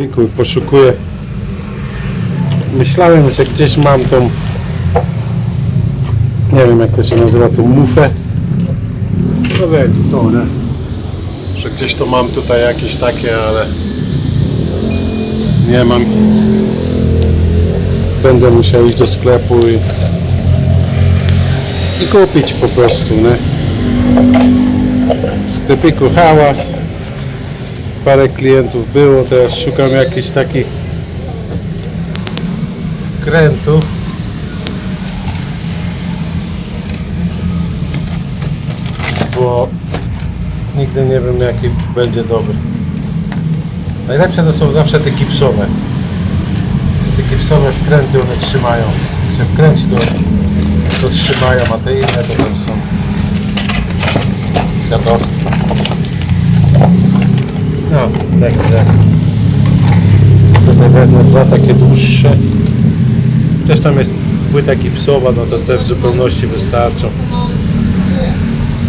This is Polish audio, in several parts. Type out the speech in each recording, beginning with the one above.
sklepiku i poszukuję. Myślałem, że gdzieś mam tą nie wiem jak to się nazywa, tą mufę. No będzie to, nie? Że gdzieś to mam tutaj jakieś takie, ale nie mam. Będę musiał iść do sklepu i, i kupić po prostu, nie? W sklepiku hałas. Parę klientów było, teraz szukam jakichś takich wkrętów. bo nigdy nie wiem jaki będzie dobry. Najlepsze to są zawsze te gipsowe. Te gipsowe wkręty one trzymają. Się wkręci to, to trzymają, a te inne to tam są. No, także tutaj wezmę dwa takie dłuższe. Też tam jest płyta gipsowa, no to te w zupełności wystarczą.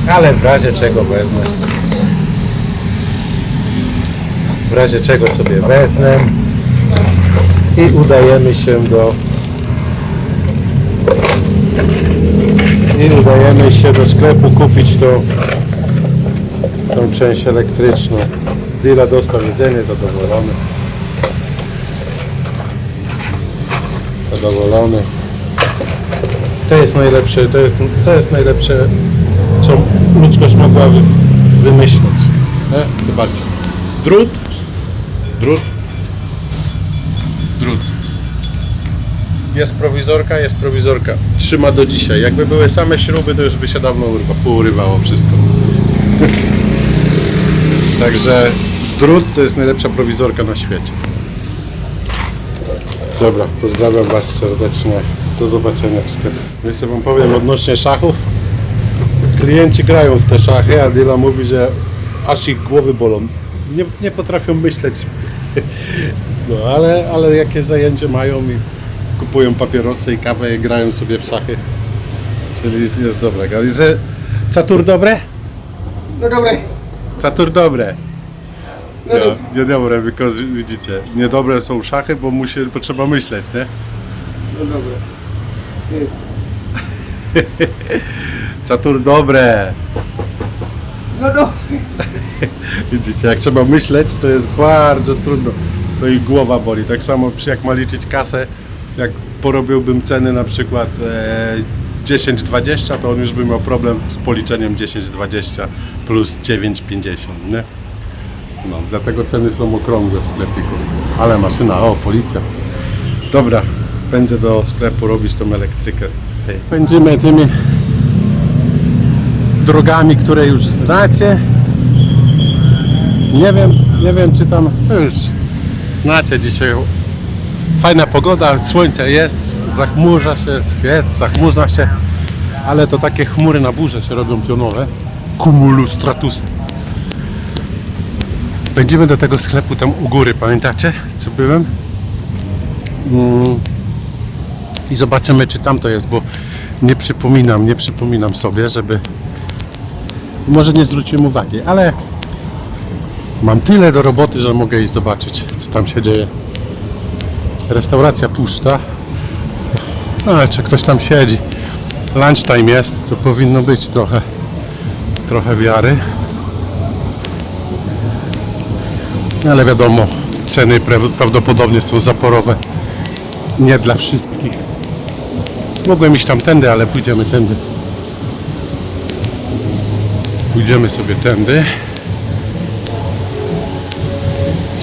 Ale w razie czego wezmę. W razie czego sobie wezmę i udajemy się do i udajemy się do sklepu kupić tą tą część elektryczną. Dila dostał jedzenie, zadowolony. Zadowolony. To jest najlepsze, to jest, to jest najlepsze co ludzkość mogła wy, wymyślić. Nie? Zobaczcie. Drut, drut, drut. Jest prowizorka, jest prowizorka. Trzyma do dzisiaj. Jakby były same śruby, to już by się dawno urwa, pourywało wszystko. Także drut to jest najlepsza prowizorka na świecie. Dobra, pozdrawiam Was serdecznie. Do zobaczenia w sklepie. Jeszcze Wam powiem odnośnie szachów klienci grają w te szachy, a Dila mówi, że aż ich głowy bolą. Nie, nie potrafią myśleć. No ale, ale jakie zajęcie mają i kupują papierosy i kawę i grają sobie w szachy. Czyli jest dobre. Catur dobre? No dobre. Catur dobre. No dobre. niedobre, because widzicie, niedobre są szachy, bo musi, bo trzeba myśleć, nie? No dobre. Jest. Catur dobre. No dobre. Widzicie, jak trzeba myśleć, to jest bardzo trudno. To i głowa boli. Tak samo jak ma liczyć kasę, jak porobiłbym ceny na przykład e, 10-20, to on już by miał problem z policzeniem 10-20 plus 9,50, nie? No, dlatego ceny są okrągłe w sklepiku. Ale maszyna, o, policja. Dobra, pędzę do sklepu robić tą elektrykę. Hej. Pędzimy tymi drogami, które już znacie. Nie wiem, nie wiem czy tam to już znacie dzisiaj. Fajna pogoda, słońce jest, zachmurza się, jest, zachmurza się, ale to takie chmury na burzę się robią pionowe. Cumulus stratus. Będziemy do tego sklepu tam u góry, pamiętacie, co byłem? Mm. I zobaczymy, czy tam to jest, bo nie przypominam, nie przypominam sobie, żeby może nie zwróciłem uwagi, ale mam tyle do roboty, że mogę iść zobaczyć, co tam się dzieje. Restauracja pusta. No, ale czy ktoś tam siedzi. Lunchtime jest, to powinno być trochę, trochę wiary. Ale wiadomo, ceny pra- prawdopodobnie są zaporowe. Nie dla wszystkich. Mogłem iść tamtędy, ale pójdziemy tędy. Pójdziemy sobie tędy.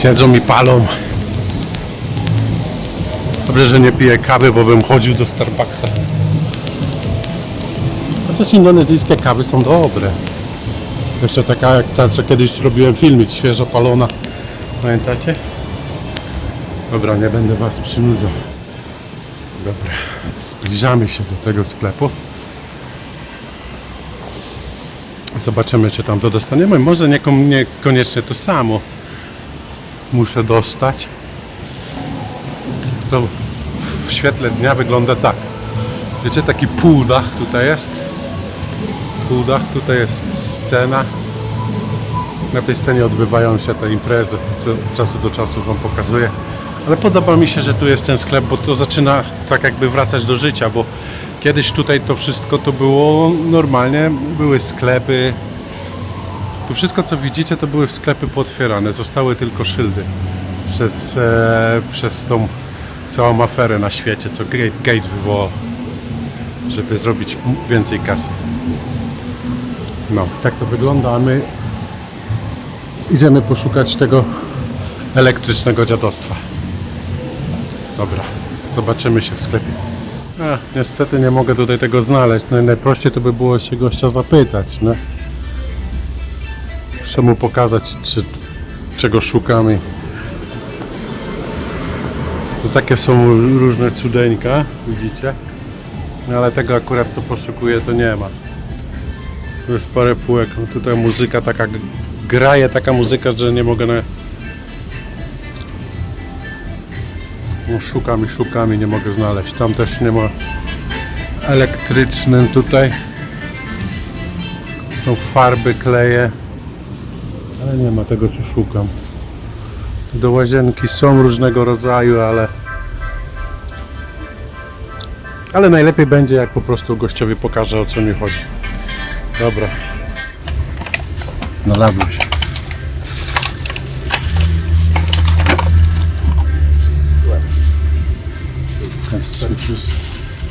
Siedzą i palą. Dobrze, że nie piję kawy, bo bym chodził do Starbucksa. Chociaż indonezyjskie kawy są dobre. Jeszcze taka jak ta, co kiedyś robiłem filmik, świeżo palona. Pamiętacie? Dobra, nie będę Was przynudzał. Dobra, zbliżamy się do tego sklepu. Zobaczymy, czy tam to dostaniemy. Może niekoniecznie to samo muszę dostać. To w świetle dnia wygląda tak. Wiecie, taki półdach tutaj jest. Półdach, tutaj jest scena. Na tej scenie odbywają się te imprezy, co czasu do czasu Wam pokazuję. Ale podoba mi się, że tu jest ten sklep, bo to zaczyna tak jakby wracać do życia, bo kiedyś tutaj to wszystko to było normalnie, były sklepy. Tu wszystko co widzicie to były sklepy potwierane, zostały tylko szyldy przez, e, przez tą całą aferę na świecie, co Gate- Gates wywołał, żeby zrobić więcej kasy. No, tak to wygląda, a my idziemy poszukać tego elektrycznego dziadostwa. Dobra, zobaczymy się w sklepie. A, niestety nie mogę tutaj tego znaleźć. No, najprościej to by było się gościa zapytać, no. Muszę mu pokazać, czy, czego szukamy. To takie są różne cudeńka, widzicie? No, ale tego akurat co poszukuję to nie ma. Tu jest parę półek. No, Tutaj muzyka taka graje taka muzyka, że nie mogę na... No, szukam i szukam i nie mogę znaleźć. Tam też nie ma elektrycznym tutaj. Są farby, kleje. Ale nie ma tego co szukam. Do łazienki są różnego rodzaju, ale ale najlepiej będzie jak po prostu gościowi pokażę o co mi chodzi. Dobra. Znalazłem się. Can switches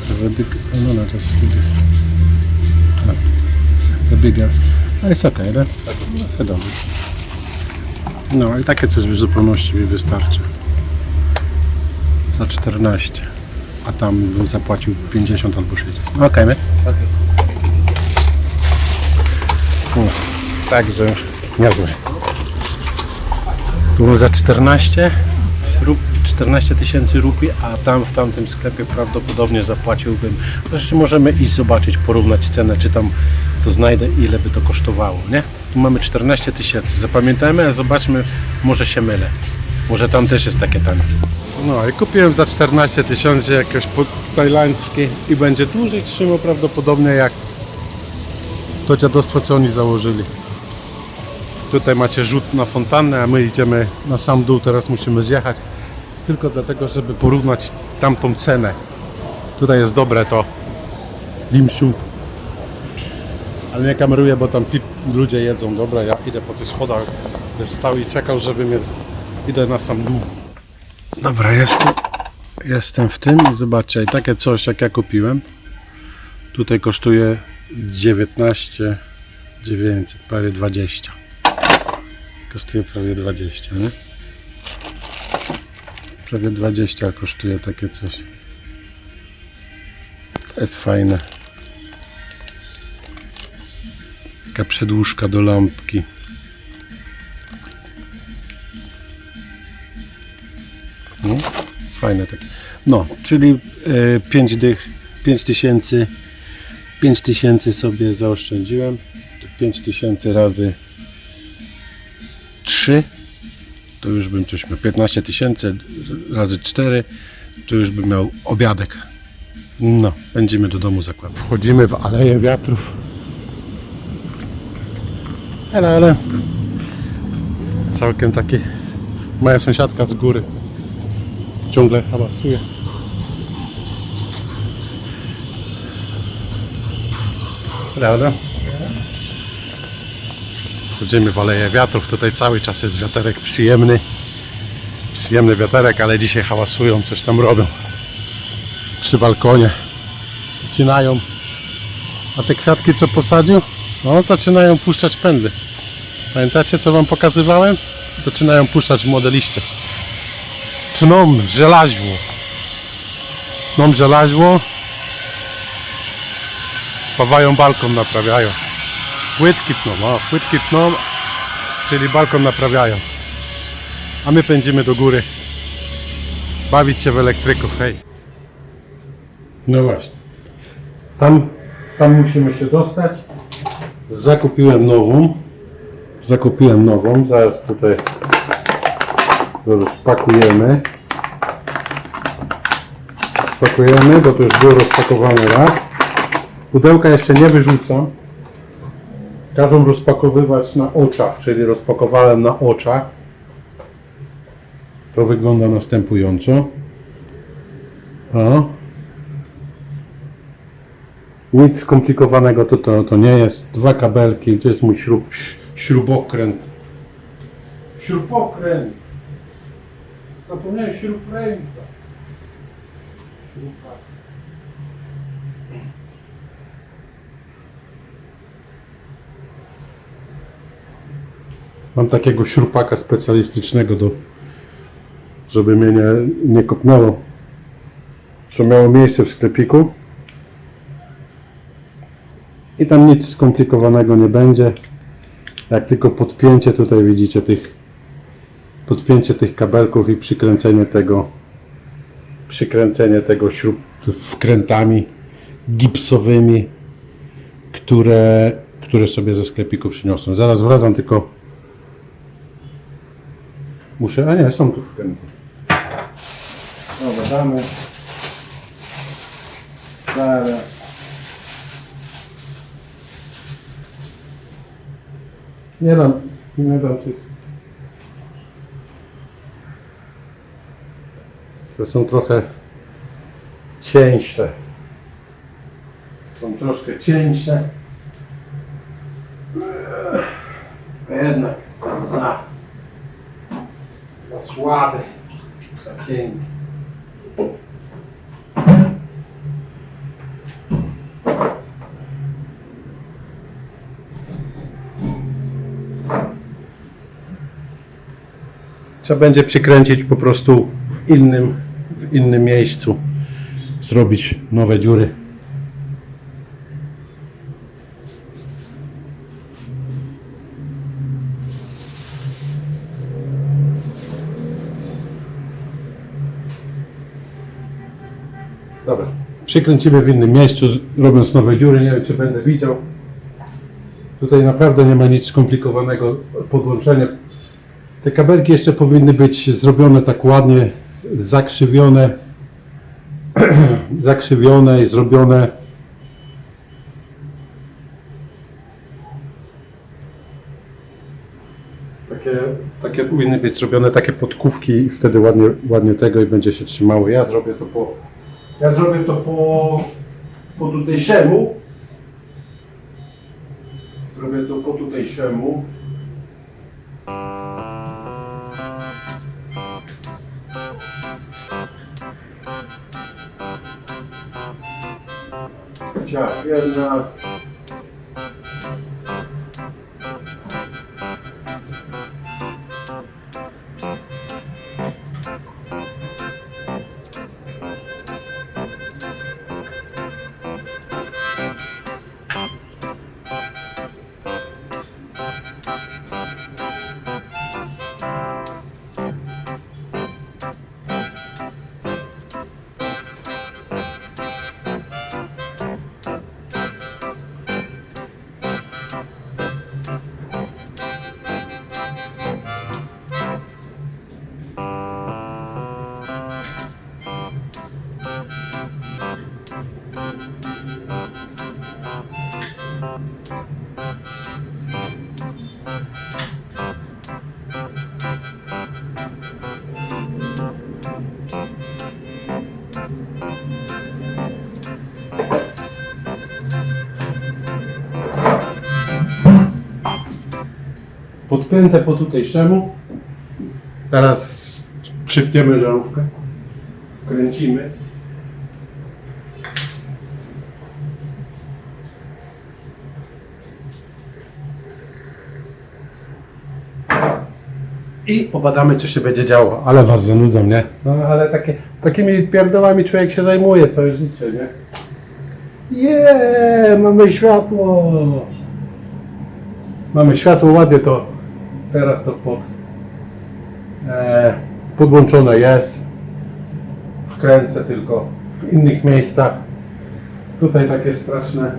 the big no no just this. No. The bigger. No okay, no. No i takie coś w zupełności mi wystarczy. Za 14. A tam bym zapłacił 50 albo 60. No okej, my? U, Także niezłe. Tu za 14 rup, 14 tysięcy rupii, a tam w tamtym sklepie prawdopodobnie zapłaciłbym. Zresztą możemy iść zobaczyć, porównać cenę, czy tam to znajdę, ile by to kosztowało, nie? Tu mamy 14 tysięcy. Zapamiętajmy, a zobaczmy, może się mylę. Może tam też jest takie tanie. No i kupiłem za 14 tysięcy jakieś tajlandzkie i będzie dłużej trzymał prawdopodobnie jak to dziadostwo, co oni założyli. Tutaj macie rzut na fontannę, a my idziemy na sam dół, teraz musimy zjechać. Tylko dlatego, żeby porównać tamtą cenę. Tutaj jest dobre to limsiu. Ale nie kameruję, bo tam pip, ludzie jedzą. Dobra, ja idę po tych schodach. Będę stał i czekał, żeby mnie... Idę na sam dół. Dobra, jestem, jestem w tym i zobaczcie, takie coś jak ja kupiłem. Tutaj kosztuje 19 900, prawie 20. Kosztuje prawie 20, nie? Prawie 20 kosztuje takie coś. To jest fajne. Taka przedłużka do lampki. No, fajne takie. No, czyli 5 dych, 5 tysięcy 5 tysięcy sobie zaoszczędziłem. 5 tysięcy razy 3 to już bym coś miał. 15 tysięcy razy 4 to już bym miał obiadek. No, będziemy do domu zakładać. Wchodzimy w Aleję Wiatrów. Ale, ale całkiem taki moja sąsiadka z góry ciągle hałasuje. Prawda? Chodzimy w Aleję Wiatrów, tutaj cały czas jest wiaterek przyjemny. Przyjemny wiaterek, ale dzisiaj hałasują, coś tam robią. Przy balkonie. Zaczynają. A te kwiatki co posadził? No, zaczynają puszczać pędy. Pamiętacie co wam pokazywałem? Zaczynają puszczać młode liście. Tną żelaźło. Tną żelaźło. Spawają balkon, naprawiają. Płytki tną, o, płytki tną, czyli balkon naprawiają. A my pędzimy do góry. Bawić się w elektryków, hej. No właśnie. Tam, tam musimy się dostać. Zakupiłem nową. Zakupiłem nową. Zaraz tutaj rozpakujemy. Spakujemy, bo to już było rozpakowane raz. Pudełka jeszcze nie wyrzucam. Każą rozpakowywać na oczach, czyli rozpakowałem na oczach. To wygląda następująco. O. Nic skomplikowanego to, to, to nie jest. Dwa kabelki, gdzie jest mój śrub, śrubokręt. Śrubokręt! Zapomniałem śrubokręta. Mam takiego śrupaka specjalistycznego do, żeby mnie nie, nie kopnęło. Co miało miejsce w sklepiku. I tam nic skomplikowanego nie będzie. Jak tylko podpięcie tutaj widzicie tych podpięcie tych kabelków i przykręcenie tego przykręcenie tego śrub wkrętami gipsowymi, które, które sobie ze sklepiku przyniosłem. Zaraz wracam tylko muszę, a nie, są tu wkręty. Dobra, damy. Zaraz. Nie dam, nie dam tych. Te są trochę cieńsze. Są troszkę cieńsze. Jednak są za, za słaby, za cienki. Trzeba będzie przykręcić po prostu w innym, w innym miejscu. Zrobić nowe dziury. Dobra. Przykręcimy w innym miejscu, robiąc nowe dziury. Nie wiem, czy będę widział. Tutaj naprawdę nie ma nic skomplikowanego. Podłączenie te kabelki jeszcze powinny być zrobione tak ładnie, zakrzywione, zakrzywione i zrobione. Takie, takie powinny być zrobione takie podkówki i wtedy ładnie, ładnie tego i będzie się trzymało. Ja zrobię to po, ja zrobię to po, po tutejszemu. Zrobię to po tutejszemu. Ciach, jedna. Podpięte po tutejszemu. Teraz przypniemy żarówkę. Kręcimy. I obadamy, co się będzie działo. Ale was zanudzą, nie? No ale takie, takimi pierdołami człowiek się zajmuje całe życie, nie? Je, mamy światło! Mamy światło, ładnie to teraz to pod, e, podłączone jest. Wkręcę tylko w innych miejscach. Tutaj takie straszne.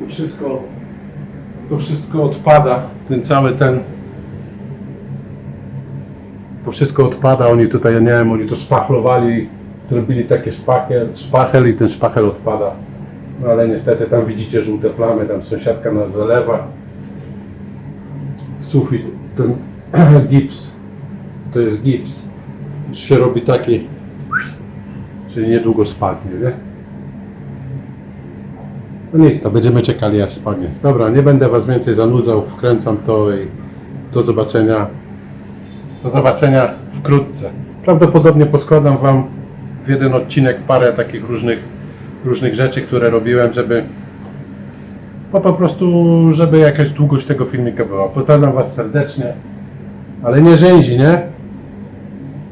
To wszystko, to wszystko odpada. Ten cały ten. To wszystko odpada. Oni tutaj, ja nie wiem, oni to szpachlowali, zrobili takie szpachel, szpachel i ten szpachel odpada. No ale niestety tam widzicie żółte plamy, tam sąsiadka nas zalewa. Sufit, ten gips, to jest gips. Się robi taki, czyli niedługo spadnie, nie? No nic, to będziemy czekali aż spadnie. Dobra, nie będę Was więcej zanudzał, wkręcam to i do zobaczenia. Do zobaczenia wkrótce. Prawdopodobnie poskładam Wam w jeden odcinek parę takich różnych, różnych rzeczy, które robiłem, żeby po, po prostu, żeby jakaś długość tego filmika była. Pozdrawiam Was serdecznie, ale nie rzęzi, nie?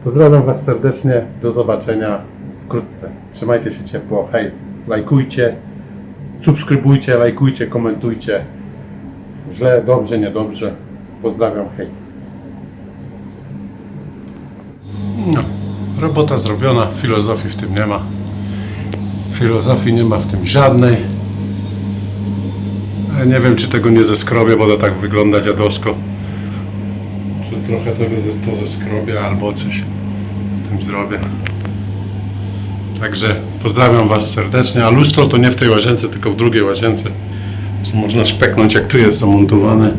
Pozdrawiam Was serdecznie, do zobaczenia wkrótce. Trzymajcie się ciepło, hej, lajkujcie, subskrybujcie, lajkujcie, komentujcie. Źle, dobrze, niedobrze. Pozdrawiam, hej. No, robota zrobiona, filozofii w tym nie ma. Filozofii nie ma w tym żadnej. Nie wiem, czy tego nie zeskrobię, bo to tak wygląda dziadowsko. Czy trochę tego ze, to zeskrobię, albo coś z tym zrobię. Także pozdrawiam Was serdecznie. A lustro to nie w tej łazience, tylko w drugiej łazience. Można szpeknąć, jak tu jest zamontowane.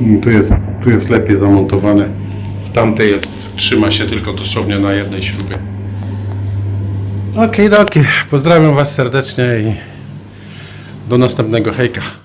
Mm, Tu jest, tu jest lepiej zamontowane. W tamtej jest, trzyma się tylko dosłownie na jednej śrubie. Okej, okay, Pozdrawiam Was serdecznie i do następnego hejka.